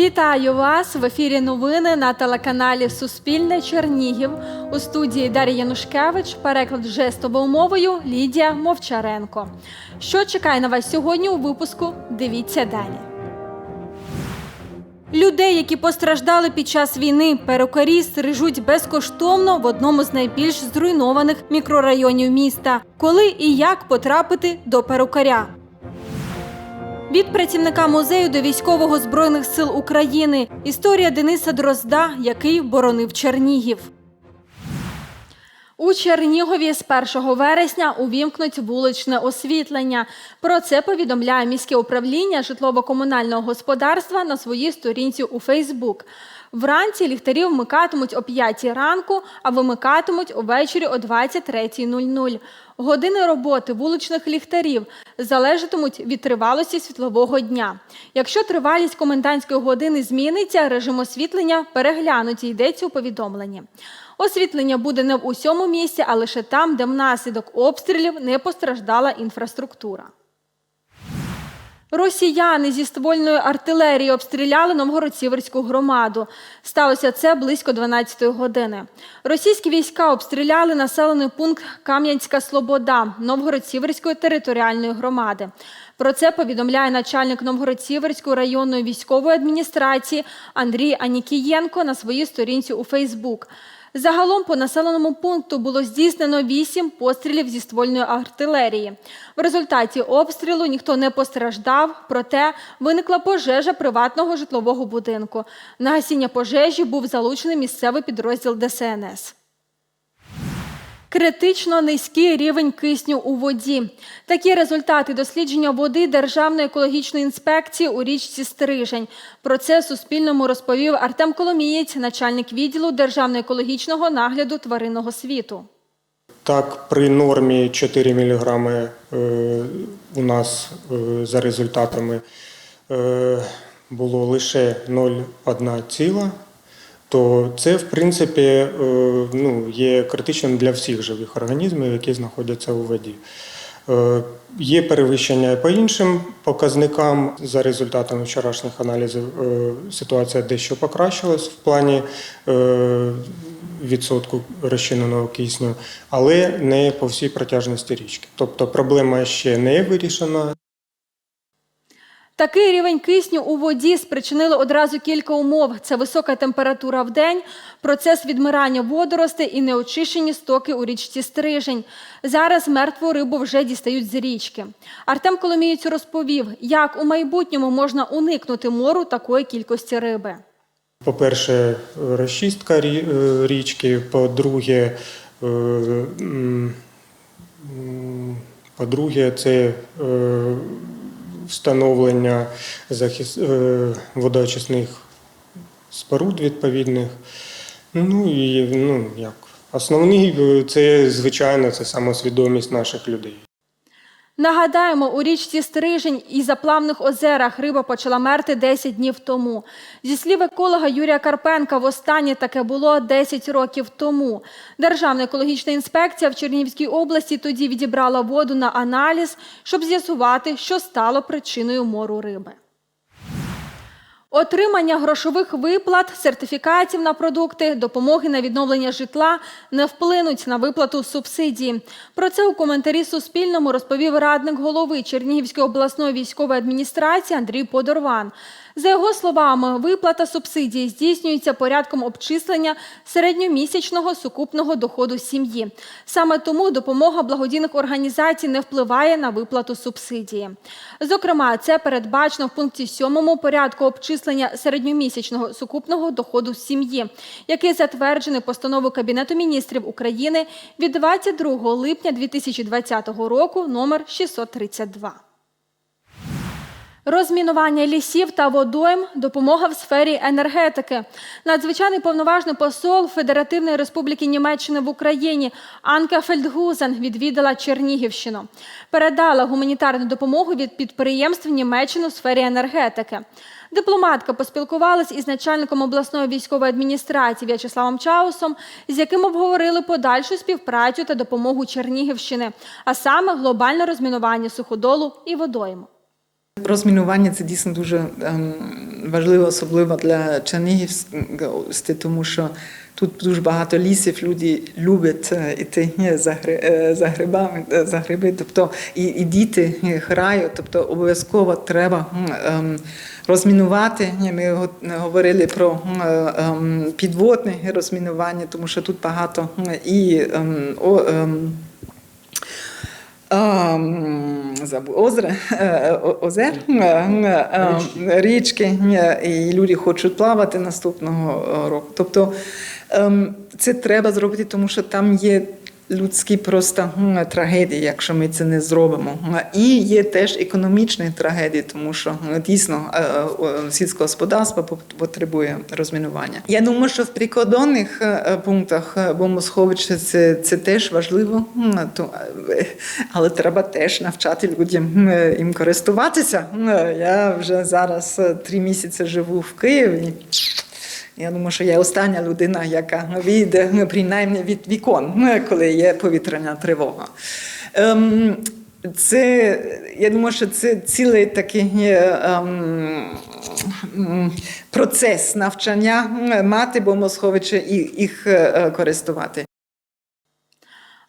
Вітаю вас в ефірі новини на телеканалі Суспільне Чернігів. У студії Дар'я Янушкевич, переклад жестовою мовою Лідія Мовчаренко. Що чекає на вас сьогодні у випуску? Дивіться далі. Людей, які постраждали під час війни, перукарі стрижуть безкоштовно в одному з найбільш зруйнованих мікрорайонів міста. Коли і як потрапити до перукаря? Від працівника музею до військового збройних сил України. Історія Дениса Дрозда, який боронив Чернігів. У Чернігові з 1 вересня увімкнуть вуличне освітлення. Про це повідомляє міське управління житлово-комунального господарства на своїй сторінці у Фейсбук. Вранці ліхтарі вмикатимуть о 5 ранку, а вимикатимуть увечері о 23.00. Години роботи вуличних ліхтарів залежатимуть від тривалості світлового дня. Якщо тривалість комендантської години зміниться, режим освітлення переглянуть, йдеться у повідомленні. Освітлення буде не в усьому місці, а лише там, де внаслідок обстрілів не постраждала інфраструктура. Росіяни зі ствольної артилерії обстріляли Новгород-Сіверську громаду. Сталося це близько 12-ї години. Російські війська обстріляли населений пункт Кам'янська Слобода Новгород-Сіверської територіальної громади. Про це повідомляє начальник Новгород-Сіверської районної військової адміністрації Андрій Анікієнко на своїй сторінці у Фейсбук. Загалом по населеному пункту було здійснено вісім пострілів зі ствольної артилерії. В результаті обстрілу ніхто не постраждав, проте виникла пожежа приватного житлового будинку. На гасіння пожежі був залучений місцевий підрозділ ДСНС. Критично низький рівень кисню у воді. Такі результати дослідження води Державної екологічної інспекції у річці Стрижень. Про це Суспільному розповів Артем Коломієць, начальник відділу Державного екологічного нагляду тваринного світу. Так, при нормі 4 мг е, у нас е, за результатами е, було лише 0,1 ціла, то це, в принципі, е, ну, є критичним для всіх живих організмів, які знаходяться у воді. Е, Є перевищення по іншим показникам. За результатами вчорашніх аналізів е, ситуація дещо покращилась в плані відсотку розчиненого кисню, але не по всій протяжності річки. Тобто проблема ще не вирішена. Такий рівень кисню у воді спричинило одразу кілька умов: це висока температура в день, процес відмирання водоростей і неочищені стоки у річці Стрижень. Зараз мертву рибу вже дістають з річки. Артем Коломієць розповів, як у майбутньому можна уникнути мору такої кількості риби. По-перше, розчистка е, річки, по-друге, е, по-друге, це е, встановлення захис... е, водоочисних споруд відповідних. Ну і ну, як, основний е, це, звичайно, це самосвідомість наших людей. Нагадаємо, у річці Стрижень і заплавних озерах риба почала мерти 10 днів тому. Зі слів еколога Юрія Карпенка, востаннє таке було 10 років тому. Державна екологічна інспекція в Чернігівській області тоді відібрала воду на аналіз, щоб з'ясувати, що стало причиною мору риби. Отримання грошових виплат, сертифікатів на продукти, допомоги на відновлення житла не вплинуть на виплату субсидії. Про це у коментарі Суспільному розповів радник голови Чернігівської обласної військової адміністрації Андрій Подорван. За його словами, виплата субсидії здійснюється порядком обчислення середньомісячного сукупного доходу сім'ї. Саме тому допомога благодійних організацій не впливає на виплату субсидії. Зокрема, це передбачено в пункті 7 порядку обчислення середньомісячного сукупного доходу сім'ї, який затверджений постановою Кабінету міністрів України від 22 липня 2020 року номер 632. Розмінування лісів та водойм, допомога в сфері енергетики. Надзвичайний повноважний посол Федеративної Республіки Німеччини в Україні Анка Фельдгузен відвідала Чернігівщину. Передала гуманітарну допомогу від підприємств Німеччини у сфері енергетики. Дипломатка поспілкувалась із начальником обласної військової адміністрації В'ячеславом Чаусом, з яким обговорили подальшу співпрацю та допомогу Чернігівщини, а саме глобальне розмінування суходолу і водойму. Розмінування це дійсно дуже ем, важливо, особливо для Чернігівської, тому що тут дуже багато лісів, люди люблять е, іти е, е, за грибами, за гриби, тобто і, і діти грають, тобто обов'язково треба ем, розмінувати. Ми говорили про ем, підводне розмінування, тому що тут багато і ем, о, ем, Ем, забу- озеро, е, озер, е, е, е, річки, е, і люди хочуть плавати наступного року. Тобто ем, це треба зробити, тому що там є людські просто трагедії, якщо ми це не зробимо. І є теж економічні трагедії, тому що дійсно е, е, сільське господарство потребує розмінування. Я думаю, що в прикордонних е, пунктах бомбосховища це, це теж важливо, але треба теж навчати людям їм користуватися. Я вже зараз три місяці живу в Києві. Я думаю, що я остання людина, яка вийде ну, принаймні від вікон, ну, коли є повітряна тривога. Ем, це, я думаю, що це цілий такий е, ем, процес навчання мати бомбосховища і їх е, користувати.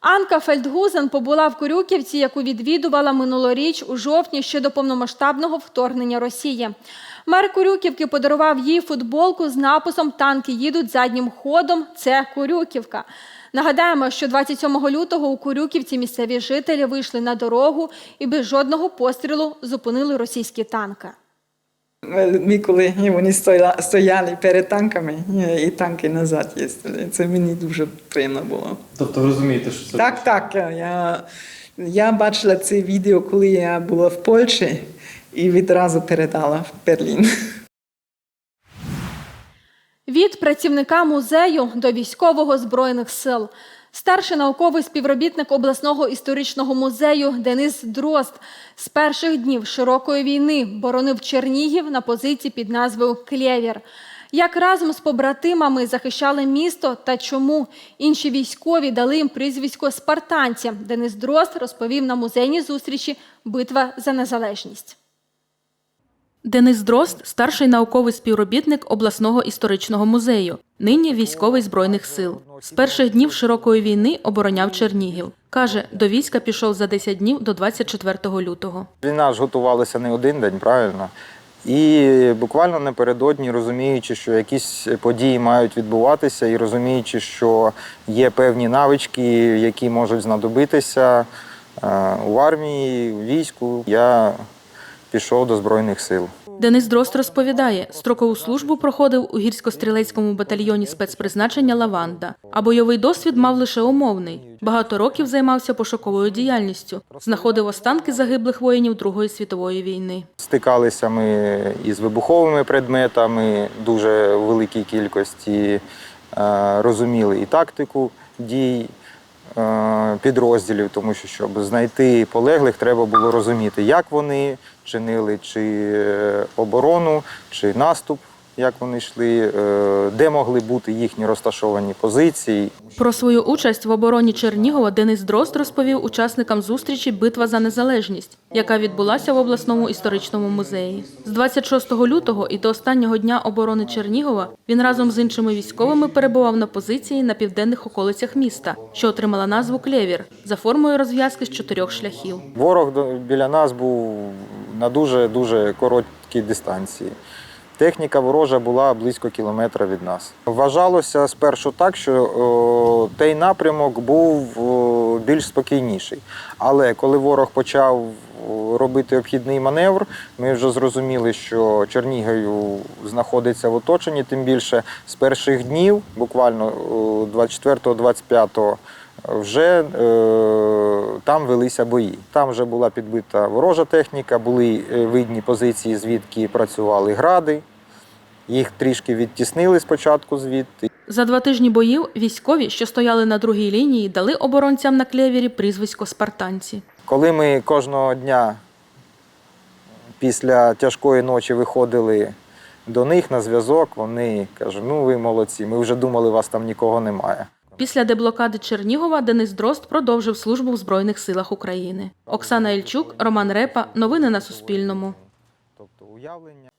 Анка Фельдгузен побула в Курюківці, яку відвідувала минулоріч у жовтні ще до повномасштабного вторгнення Росії. Мер Курюківки подарував їй футболку з написом Танки їдуть заднім ходом. Це Курюківка. Нагадаємо, що 27 лютого у Курюківці місцеві жителі вийшли на дорогу і без жодного пострілу зупинили російські танки. Ми коли вони стояли, стояли перед танками, е, і танки назад їздили. Це мені дуже приємно було. Тобто розумієте, що це Так, так. Я, я бачила це відео, коли я була в Польщі і відразу передала в Берлін. Від працівника музею до військового збройних сил. Старший науковий співробітник обласного історичного музею Денис Дрозд з перших днів широкої війни боронив Чернігів на позиції під назвою Клєвір. Як разом з побратимами захищали місто та чому інші військові дали їм прізвисько спартанці, Денис Дрозд розповів на музейній зустрічі Битва за незалежність. Денис Дрозд – старший науковий співробітник обласного історичного музею, нині військовий збройних сил. З перших днів широкої війни обороняв Чернігів. Каже, до війська пішов за 10 днів до 24 лютого. Війна ж готувалася не один день, правильно? І буквально напередодні, розуміючи, що якісь події мають відбуватися, і розуміючи, що є певні навички, які можуть знадобитися е, у армії, у війську, я пішов до Збройних сил. Денис Дрозд розповідає, строкову службу проходив у гірсько-стрілецькому батальйоні спецпризначення Лаванда, а бойовий досвід мав лише умовний. Багато років займався пошуковою діяльністю, знаходив останки загиблих воїнів Другої світової війни. Стикалися ми із вибуховими предметами, дуже великій кількості е, розуміли і тактику дій підрозділів, тому що щоб знайти полеглих, треба було розуміти, як вони чинили, чи е, оборону, чи наступ, як вони йшли, е, де могли бути їхні розташовані позиції. Про свою участь в обороні Чернігова Денис Дрозд розповів учасникам зустрічі Битва за незалежність, яка відбулася в обласному історичному музеї. З 26 лютого і до останнього дня оборони Чернігова він разом з іншими військовими перебував на позиції на південних околицях міста, що отримала назву Клєвір за формою розв'язки з чотирьох шляхів. Ворог біля нас був на дуже дуже короткій дистанції. Техніка ворожа була близько кілометра від нас. Вважалося спершу так, що о, той напрямок був о, більш спокійніший. Але коли ворог почав робити обхідний маневр, ми вже зрозуміли, що Чернігів знаходиться в оточенні, тим більше з перших днів, буквально о, 24-25 вже е, там велися бої. Там вже була підбита ворожа техніка, були е, видні позиції, звідки працювали гради. Їх трішки відтіснили спочатку звідти. За два тижні боїв військові, що стояли на другій лінії, дали оборонцям на клєвірі прізвисько спартанці. Коли ми кожного дня після тяжкої ночі виходили до них на зв'язок, вони кажуть, ну ви молодці, ми вже думали, вас там нікого немає. Після деблокади Чернігова Денис Дрозд продовжив службу в Збройних силах України. Оксана Ільчук, Роман Репа. Новини на Суспільному. Тобто уявлення.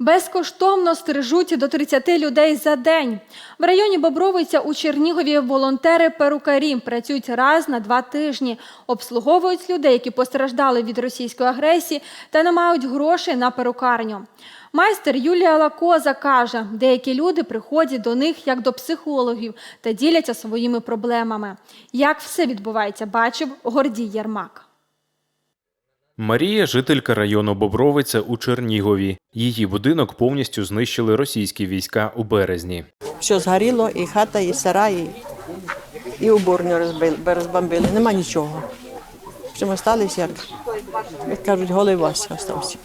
Безкоштовно стрижуть до 30 людей за день. В районі Бобровиця у Чернігові волонтери-перукарі працюють раз на два тижні, обслуговують людей, які постраждали від російської агресії та не мають грошей на перукарню. Майстер Юлія Лакоза каже, деякі люди приходять до них як до психологів та діляться своїми проблемами. Як все відбувається, бачив Гордій Єрмак. Марія жителька району Бобровиця у Чернігові. Її будинок повністю знищили російські війська у березні. Все згоріло, і хата, і сарай, і, і уборню розбили, розбомбили. Нема нічого. Чим остались, як, як кажуть, голий Вася остався.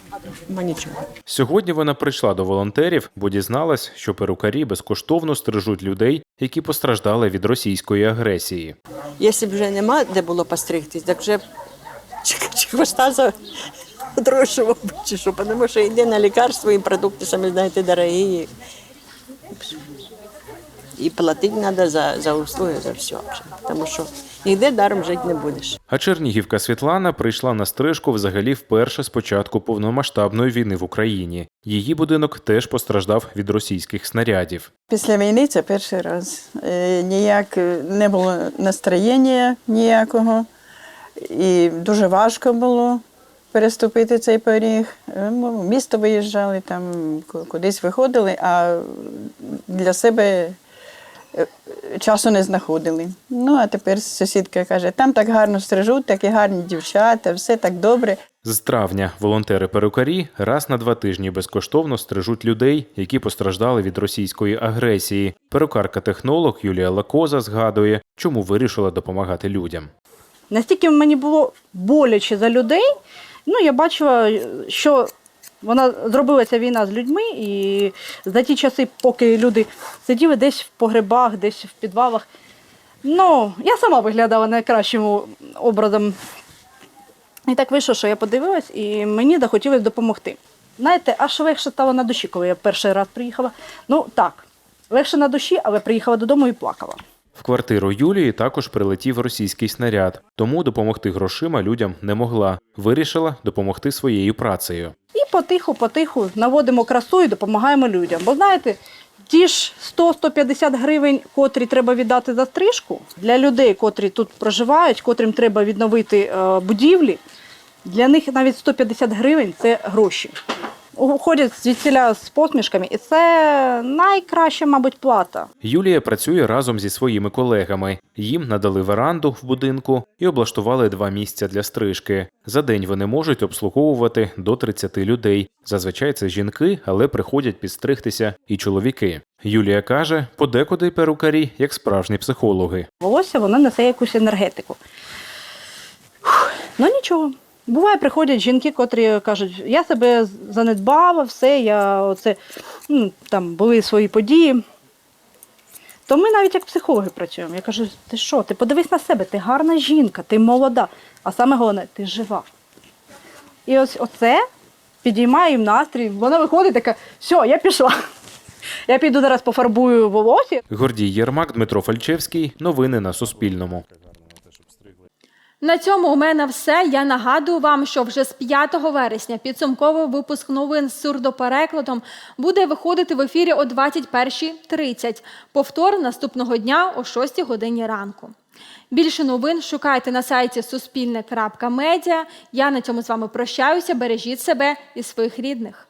Нема нічого. Сьогодні вона прийшла до волонтерів, бо дізналась, що перукарі безкоштовно стрижуть людей, які постраждали від російської агресії. Якщо б вже нема де було постригтись, так вже чи, чи хвоста за дорожчого чи що, тому що йде на лікарство, і продукти, самі знаєте, дорогі. І платити треба за, за услуги, за все. Тому що ніде даром жити не будеш. А чернігівка Світлана прийшла на стрижку взагалі вперше з початку повномасштабної війни в Україні. Її будинок теж постраждав від російських снарядів. Після війни це перший раз. Е, Ніяк е, не було настроєння ніякого, і дуже важко було переступити цей поріг. Е, в місто виїжджали, там ку- кудись виходили, а для себе е, часу не знаходили. Ну, а тепер сусідка каже, там так гарно стрижуть, такі гарні дівчата, все так добре. З травня волонтери-перукарі раз на два тижні безкоштовно стрижуть людей, які постраждали від російської агресії. Перукарка-технолог Юлія Лакоза згадує, чому вирішила допомагати людям. Настільки мені було боляче за людей. Ну, я бачила, що вона зробила ця війна з людьми, і за ті часи, поки люди сиділи десь в погребах, десь в підвалах. Ну, я сама виглядала найкращим образом. І так вийшло, що я подивилась, і мені захотілося допомогти. Знаєте, аж легше стало на душі, коли я перший раз приїхала. Ну так, легше на душі, але приїхала додому і плакала. В квартиру Юлії також прилетів російський снаряд, тому допомогти грошима людям не могла. Вирішила допомогти своєю працею. І потиху-потиху наводимо красу і допомагаємо людям. Бо знаєте, ті ж 100-150 гривень, котрі треба віддати за стрижку, для людей, котрі тут проживають, котрим треба відновити е, будівлі, для них навіть 150 гривень це гроші. Уходять звідсіля з посмішками, і це найкраща, мабуть, плата. Юлія працює разом зі своїми колегами. Їм надали веранду в будинку і облаштували два місця для стрижки. За день вони можуть обслуговувати до 30 людей. Зазвичай це жінки, але приходять підстригтися і чоловіки. Юлія каже, подекуди перукарі як справжні психологи. Волосся воно несе якусь енергетику. Фух, Ну нічого. Буває, приходять жінки, котрі кажуть, я себе занедбала, все, я оце, ну, там були свої події. То ми навіть як психологи працюємо. Я кажу, ти що, ти подивись на себе, ти гарна жінка, ти молода, а саме головне, ти жива. І ось оце підіймає їм настрій. Вона виходить така, все, я пішла. Я піду зараз пофарбую волосся. Гордій Єрмак, Дмитро Фальчевський. Новини на Суспільному. На цьому у мене все. Я нагадую вам, що вже з 5 вересня підсумковий випуск новин з сурдоперекладом буде виходити в ефірі о 21.30. Повтор наступного дня о 6 годині ранку. Більше новин шукайте на сайті суспільне.медіа. Я на цьому з вами прощаюся. Бережіть себе і своїх рідних.